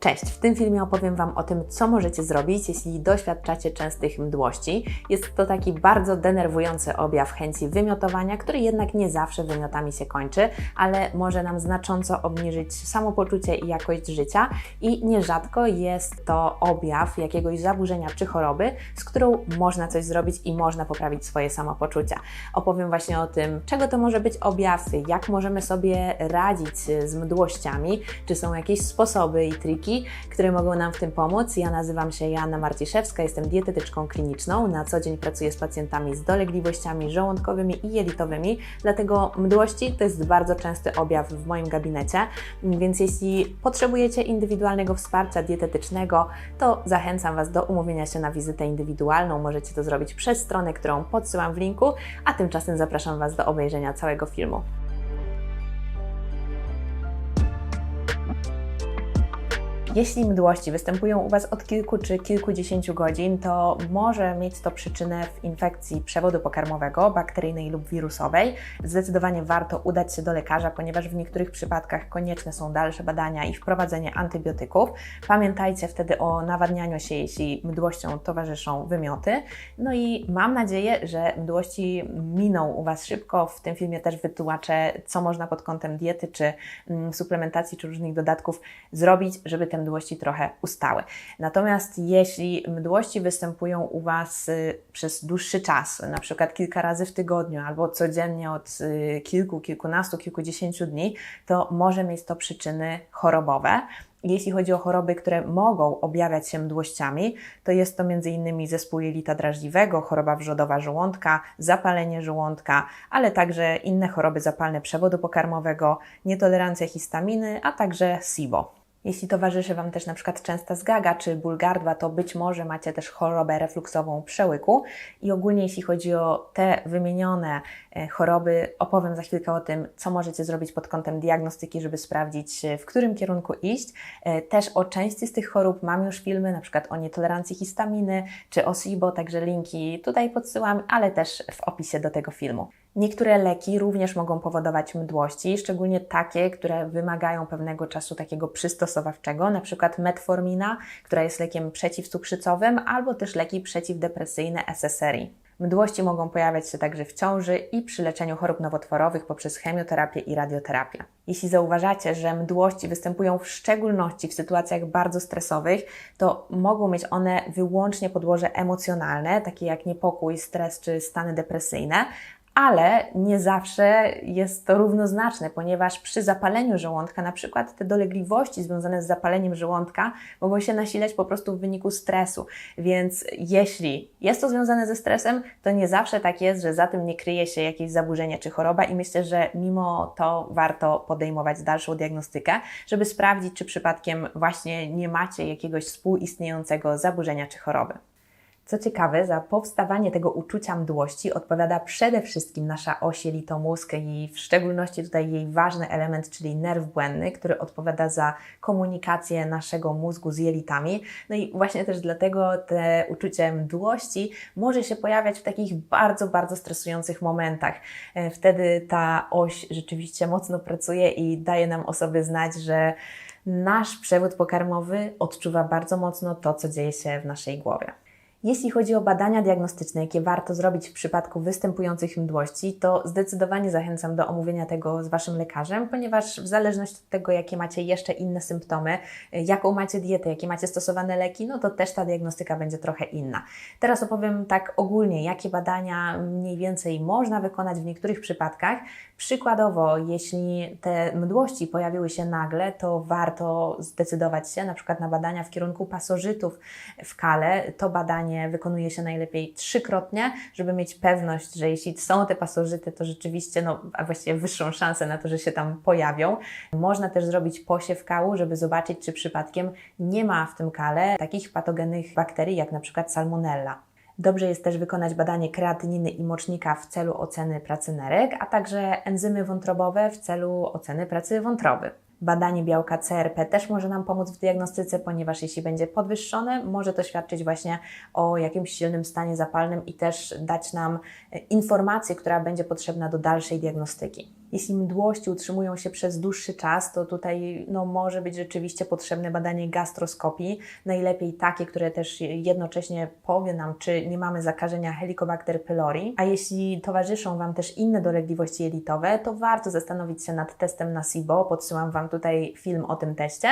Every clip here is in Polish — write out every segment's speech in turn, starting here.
Cześć! W tym filmie opowiem Wam o tym, co możecie zrobić, jeśli doświadczacie częstych mdłości. Jest to taki bardzo denerwujący objaw chęci wymiotowania, który jednak nie zawsze wymiotami się kończy, ale może nam znacząco obniżyć samopoczucie i jakość życia i nierzadko jest to objaw jakiegoś zaburzenia czy choroby, z którą można coś zrobić i można poprawić swoje samopoczucie. Opowiem właśnie o tym, czego to może być objaw, jak możemy sobie radzić z mdłościami, czy są jakieś sposoby i triki, które mogą nam w tym pomóc. Ja nazywam się Joanna Marciszewska, jestem dietetyczką kliniczną. Na co dzień pracuję z pacjentami z dolegliwościami żołądkowymi i jelitowymi, dlatego mdłości to jest bardzo częsty objaw w moim gabinecie. Więc jeśli potrzebujecie indywidualnego wsparcia dietetycznego, to zachęcam Was do umówienia się na wizytę indywidualną. Możecie to zrobić przez stronę, którą podsyłam w linku, a tymczasem zapraszam Was do obejrzenia całego filmu. Jeśli mdłości występują u Was od kilku czy kilkudziesięciu godzin, to może mieć to przyczynę w infekcji przewodu pokarmowego, bakteryjnej lub wirusowej. Zdecydowanie warto udać się do lekarza, ponieważ w niektórych przypadkach konieczne są dalsze badania i wprowadzenie antybiotyków. Pamiętajcie wtedy o nawadnianiu się, jeśli mdłościom towarzyszą wymioty. No i mam nadzieję, że mdłości miną u Was szybko. W tym filmie też wytłumaczę, co można pod kątem diety, czy mm, suplementacji, czy różnych dodatków zrobić, żeby ten mdłości trochę ustały. Natomiast jeśli mdłości występują u Was y, przez dłuższy czas, na przykład kilka razy w tygodniu albo codziennie od y, kilku, kilkunastu, kilkudziesięciu dni, to może mieć to przyczyny chorobowe. Jeśli chodzi o choroby, które mogą objawiać się mdłościami, to jest to m.in. zespół jelita drażliwego, choroba wrzodowa żołądka, zapalenie żołądka, ale także inne choroby zapalne przewodu pokarmowego, nietolerancja histaminy, a także SIBO. Jeśli towarzyszy Wam też na przykład częsta zgaga czy ból gardła, to być może macie też chorobę refluksową przełyku. I ogólnie jeśli chodzi o te wymienione e, choroby, opowiem za chwilkę o tym, co możecie zrobić pod kątem diagnostyki, żeby sprawdzić, e, w którym kierunku iść. E, też o części z tych chorób mam już filmy, na przykład o nietolerancji histaminy czy o SIBO, także linki tutaj podsyłam, ale też w opisie do tego filmu. Niektóre leki również mogą powodować mdłości, szczególnie takie, które wymagają pewnego czasu takiego przystosowawczego, przykład metformina, która jest lekiem przeciwcukrzycowym, albo też leki przeciwdepresyjne SSRI. Mdłości mogą pojawiać się także w ciąży i przy leczeniu chorób nowotworowych poprzez chemioterapię i radioterapię. Jeśli zauważacie, że mdłości występują w szczególności w sytuacjach bardzo stresowych, to mogą mieć one wyłącznie podłoże emocjonalne, takie jak niepokój, stres czy stany depresyjne, ale nie zawsze jest to równoznaczne, ponieważ przy zapaleniu żołądka, na przykład te dolegliwości związane z zapaleniem żołądka mogą się nasilać po prostu w wyniku stresu. Więc jeśli jest to związane ze stresem, to nie zawsze tak jest, że za tym nie kryje się jakieś zaburzenie czy choroba i myślę, że mimo to warto podejmować dalszą diagnostykę, żeby sprawdzić, czy przypadkiem właśnie nie macie jakiegoś współistniejącego zaburzenia czy choroby. Co ciekawe, za powstawanie tego uczucia mdłości odpowiada przede wszystkim nasza oś jelito-mózg i w szczególności tutaj jej ważny element, czyli nerw błędny, który odpowiada za komunikację naszego mózgu z jelitami. No i właśnie też dlatego te uczucie mdłości może się pojawiać w takich bardzo, bardzo stresujących momentach. E, wtedy ta oś rzeczywiście mocno pracuje i daje nam o sobie znać, że nasz przewód pokarmowy odczuwa bardzo mocno to, co dzieje się w naszej głowie. Jeśli chodzi o badania diagnostyczne, jakie warto zrobić w przypadku występujących mdłości, to zdecydowanie zachęcam do omówienia tego z Waszym lekarzem, ponieważ w zależności od tego, jakie macie jeszcze inne symptomy, jaką macie dietę, jakie macie stosowane leki, no to też ta diagnostyka będzie trochę inna. Teraz opowiem tak ogólnie, jakie badania mniej więcej można wykonać w niektórych przypadkach. Przykładowo, jeśli te mdłości pojawiły się nagle, to warto zdecydować się na przykład na badania w kierunku pasożytów w kale. To badanie wykonuje się najlepiej trzykrotnie, żeby mieć pewność, że jeśli są te pasożyty, to rzeczywiście, no, a właściwie wyższą szansę na to, że się tam pojawią. Można też zrobić posiew kału, żeby zobaczyć, czy przypadkiem nie ma w tym kale takich patogennych bakterii, jak na przykład salmonella. Dobrze jest też wykonać badanie kreatyniny i mocznika w celu oceny pracy nerek, a także enzymy wątrobowe w celu oceny pracy wątroby. Badanie białka CRP też może nam pomóc w diagnostyce, ponieważ jeśli będzie podwyższone, może to świadczyć właśnie o jakimś silnym stanie zapalnym i też dać nam e, informację, która będzie potrzebna do dalszej diagnostyki. Jeśli mdłości utrzymują się przez dłuższy czas, to tutaj no, może być rzeczywiście potrzebne badanie gastroskopii. Najlepiej takie, które też jednocześnie powie nam, czy nie mamy zakażenia Helicobacter pylori. A jeśli towarzyszą Wam też inne dolegliwości jelitowe, to warto zastanowić się nad testem na SIBO. Podsyłam Wam tutaj film o tym teście,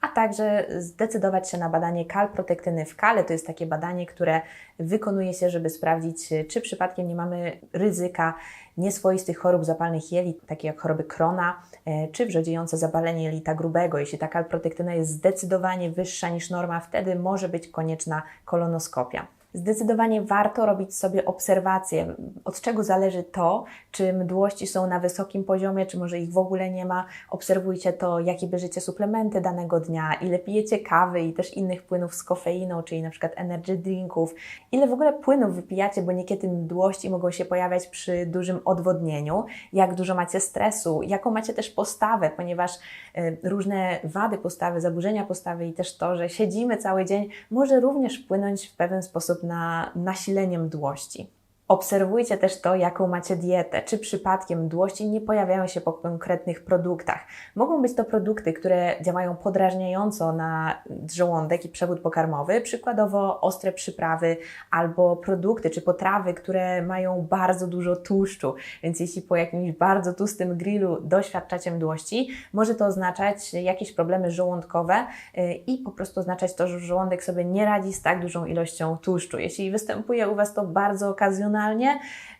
a także zdecydować się na badanie kalprotektyny w kale. To jest takie badanie, które wykonuje się, żeby sprawdzić, czy przypadkiem nie mamy ryzyka nieswoistych chorób zapalnych jelit, takie jak choroby Krona, e, czy wrzodziejące zapalenie jelita grubego. Jeśli ta kalprotektyna jest zdecydowanie wyższa niż norma, wtedy może być konieczna kolonoskopia zdecydowanie warto robić sobie obserwacje, od czego zależy to, czy mdłości są na wysokim poziomie, czy może ich w ogóle nie ma. Obserwujcie to, jakie bierzecie suplementy danego dnia, ile pijecie kawy i też innych płynów z kofeiną, czyli na przykład energy drinków, ile w ogóle płynów wypijacie, bo niekiedy mdłości mogą się pojawiać przy dużym odwodnieniu, jak dużo macie stresu, jaką macie też postawę, ponieważ y, różne wady postawy, zaburzenia postawy i też to, że siedzimy cały dzień, może również wpłynąć w pewien sposób na nasilenie mdłości. Obserwujcie też to, jaką macie dietę, czy przypadkiem mdłości nie pojawiają się po konkretnych produktach. Mogą być to produkty, które działają podrażniająco na żołądek i przewód pokarmowy, przykładowo ostre przyprawy albo produkty czy potrawy, które mają bardzo dużo tłuszczu. Więc jeśli po jakimś bardzo tłustym grillu doświadczacie mdłości, może to oznaczać jakieś problemy żołądkowe y, i po prostu oznaczać to, że żołądek sobie nie radzi z tak dużą ilością tłuszczu. Jeśli występuje u Was to bardzo okazjonalnie,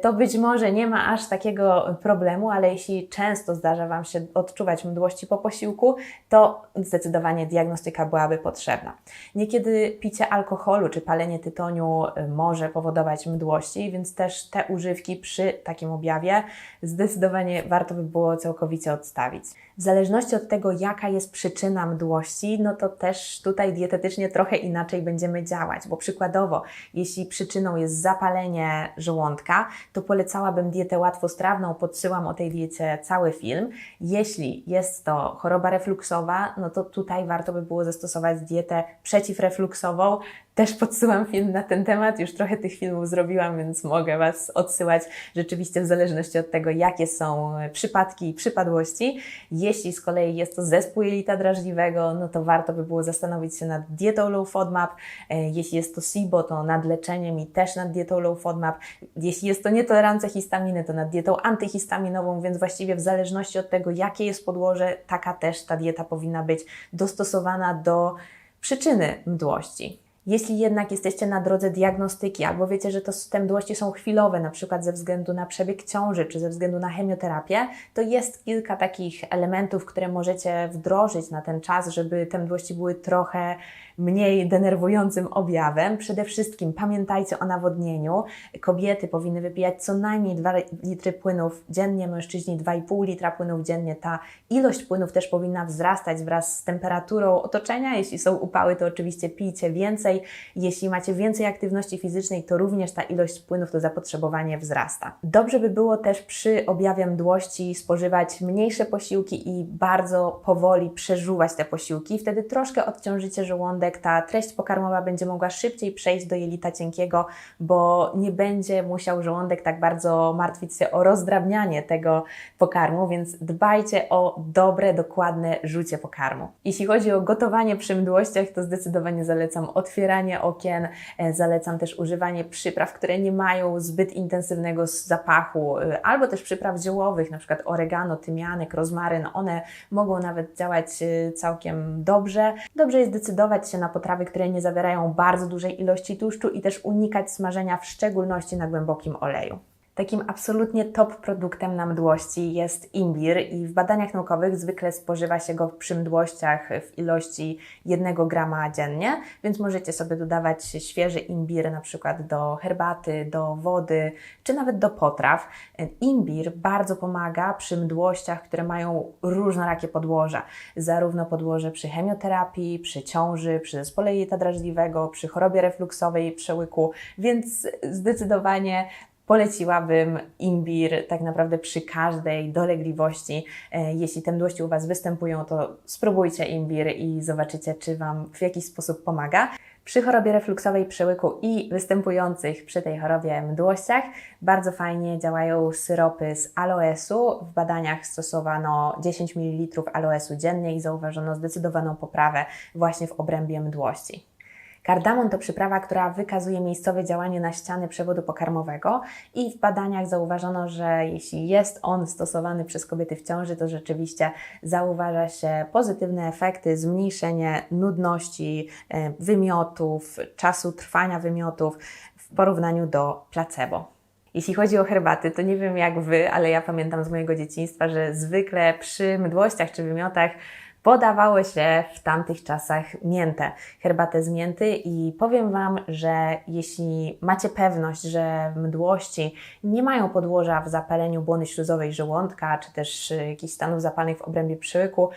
to być może nie ma aż takiego problemu, ale jeśli często zdarza Wam się odczuwać mdłości po posiłku, to zdecydowanie diagnostyka byłaby potrzebna. Niekiedy picie alkoholu czy palenie tytoniu y, może powodować mdłości, więc też te używki przy takim objawie zdecydowanie warto by było całkowicie odstawić. W zależności od tego, jaka jest przyczyna mdłości, no to też tutaj dietetycznie trochę inaczej będziemy działać, bo przykładowo, jeśli przyczyną jest zapalenie żołądka, to polecałabym dietę łatwostrawną, podsyłam o tej diecie cały film. Jeśli jest to choroba refluksowa, no to tutaj warto by było zastosować dietę przeciwrefluksową, też podsyłam film na ten temat, już trochę tych filmów zrobiłam, więc mogę Was odsyłać rzeczywiście w zależności od tego, jakie są przypadki i przypadłości. Jeśli z kolei jest to zespół jelita drażliwego, no to warto by było zastanowić się nad dietą low FODMAP. E, jeśli jest to SIBO, to nad leczeniem i też nad dietą low FODMAP. Jeśli jest to nietolerancja histaminy, to nad dietą antyhistaminową, więc właściwie w zależności od tego, jakie jest podłoże, taka też ta dieta powinna być dostosowana do przyczyny mdłości. Jeśli jednak jesteście na drodze diagnostyki albo wiecie, że to te mdłości są chwilowe, na przykład ze względu na przebieg ciąży czy ze względu na chemioterapię, to jest kilka takich elementów, które możecie wdrożyć na ten czas, żeby te mdłości były trochę mniej denerwującym objawem. Przede wszystkim pamiętajcie o nawodnieniu. Kobiety powinny wypijać co najmniej 2 litry płynów dziennie, mężczyźni 2,5 litra płynów dziennie. Ta ilość płynów też powinna wzrastać wraz z temperaturą otoczenia. Jeśli są upały, to oczywiście pijcie więcej. Jeśli macie więcej aktywności fizycznej, to również ta ilość płynów, to zapotrzebowanie wzrasta. Dobrze by było też przy objawie mdłości spożywać mniejsze posiłki i bardzo powoli przeżuwać te posiłki. Wtedy troszkę odciążycie żołądek żołądek, ta treść pokarmowa będzie mogła szybciej przejść do jelita cienkiego, bo nie będzie musiał żołądek tak bardzo martwić się o rozdrabnianie tego pokarmu, więc dbajcie o dobre, dokładne rzucie pokarmu. Jeśli chodzi o gotowanie przy mdłościach, to zdecydowanie zalecam otwieranie okien, e, zalecam też używanie przypraw, które nie mają zbyt intensywnego zapachu, e, albo też przypraw ziołowych, na przykład oregano, tymianek, rozmaryn, one mogą nawet działać e, całkiem dobrze. Dobrze jest decydować się na potrawy, które nie zawierają bardzo dużej ilości tłuszczu i też unikać smażenia, w szczególności na głębokim oleju. Takim absolutnie top produktem na mdłości jest imbir i w badaniach naukowych zwykle spożywa się go przy mdłościach w ilości 1 grama dziennie, więc możecie sobie dodawać świeży imbir na przykład do herbaty, do wody czy nawet do potraw. Imbir bardzo pomaga przy mdłościach, które mają różnorakie podłoża, zarówno podłoże przy chemioterapii, przy ciąży, przy zespole jelita drażliwego, przy chorobie refluksowej przełyku, więc zdecydowanie poleciłabym imbir tak naprawdę przy każdej dolegliwości. E, Jeśli te mdłości u Was występują, to spróbujcie imbir i zobaczycie, czy Wam w jakiś sposób pomaga. Przy chorobie refluksowej przełyku i występujących przy tej chorobie mdłościach bardzo fajnie działają syropy z aloesu. W badaniach stosowano 10 ml aloesu dziennie i zauważono zdecydowaną poprawę właśnie w obrębie mdłości. Kardamon to przyprawa, która wykazuje miejscowe działanie na ściany przewodu pokarmowego i w badaniach zauważono, że jeśli jest on stosowany przez kobiety w ciąży, to rzeczywiście zauważa się pozytywne efekty, zmniejszenie nudności, e, wymiotów, czasu trwania wymiotów w porównaniu do placebo. Jeśli chodzi o herbaty, to nie wiem jak Wy, ale ja pamiętam z mojego dzieciństwa, że zwykle przy mdłościach czy wymiotach podawało się w tamtych czasach miętę, herbatę z mięty. I powiem Wam, że jeśli macie pewność, że mdłości nie mają podłoża w zapaleniu błony śluzowej żołądka, czy też y, jakichś stanów zapalnych w obrębie przyłyku,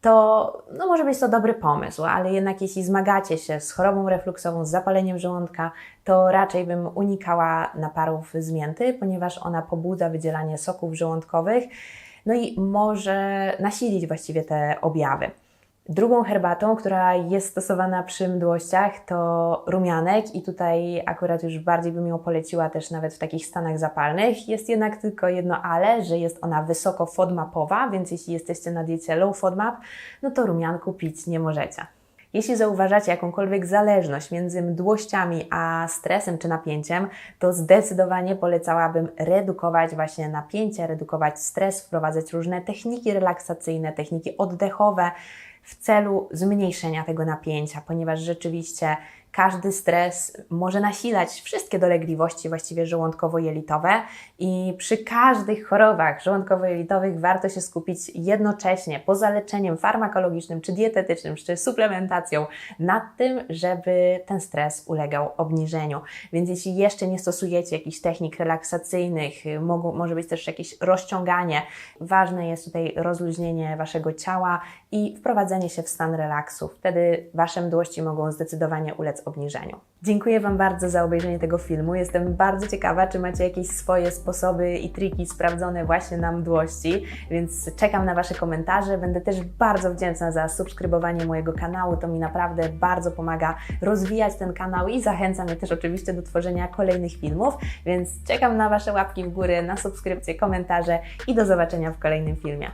to no może być to dobry pomysł, ale jednak jeśli zmagacie się z chorobą refluksową, z zapaleniem żołądka, to raczej bym unikała naparów z mięty, ponieważ ona pobudza wydzielanie soków żołądkowych, no i może nasilić właściwie te objawy. Drugą herbatą, która jest stosowana przy mdłościach, to rumianek, i tutaj akurat już bardziej bym ją poleciła też nawet w takich stanach zapalnych. Jest jednak tylko jedno ale, że jest ona wysoko FODMAPowa, więc jeśli jesteście na diecie low FODMAP, no to rumianku pić nie możecie. Jeśli zauważacie jakąkolwiek zależność między mdłościami a stresem czy napięciem, to zdecydowanie polecałabym redukować właśnie napięcie, redukować stres, wprowadzać różne techniki relaksacyjne, techniki oddechowe w celu zmniejszenia tego napięcia, ponieważ rzeczywiście każdy stres może nasilać wszystkie dolegliwości właściwie żołądkowo-jelitowe i przy każdych chorobach żołądkowo-jelitowych warto się skupić jednocześnie poza leczeniem farmakologicznym, czy dietetycznym, czy suplementacją nad tym, żeby ten stres ulegał obniżeniu. Więc jeśli jeszcze nie stosujecie jakichś technik relaksacyjnych, mogą, może być też jakieś rozciąganie, ważne jest tutaj rozluźnienie Waszego ciała i wprowadzenie się w stan relaksu. Wtedy Wasze mdłości mogą zdecydowanie ulec obniżeniu. Dziękuję Wam bardzo za obejrzenie tego filmu. Jestem bardzo ciekawa, czy macie jakieś swoje sposoby i triki sprawdzone właśnie na mdłości, więc czekam na Wasze komentarze. Będę też bardzo wdzięczna za subskrybowanie mojego kanału. To mi naprawdę bardzo pomaga rozwijać ten kanał i zachęca mnie też oczywiście do tworzenia kolejnych filmów, więc czekam na Wasze łapki w górę, na subskrypcje, komentarze i do zobaczenia w kolejnym filmie.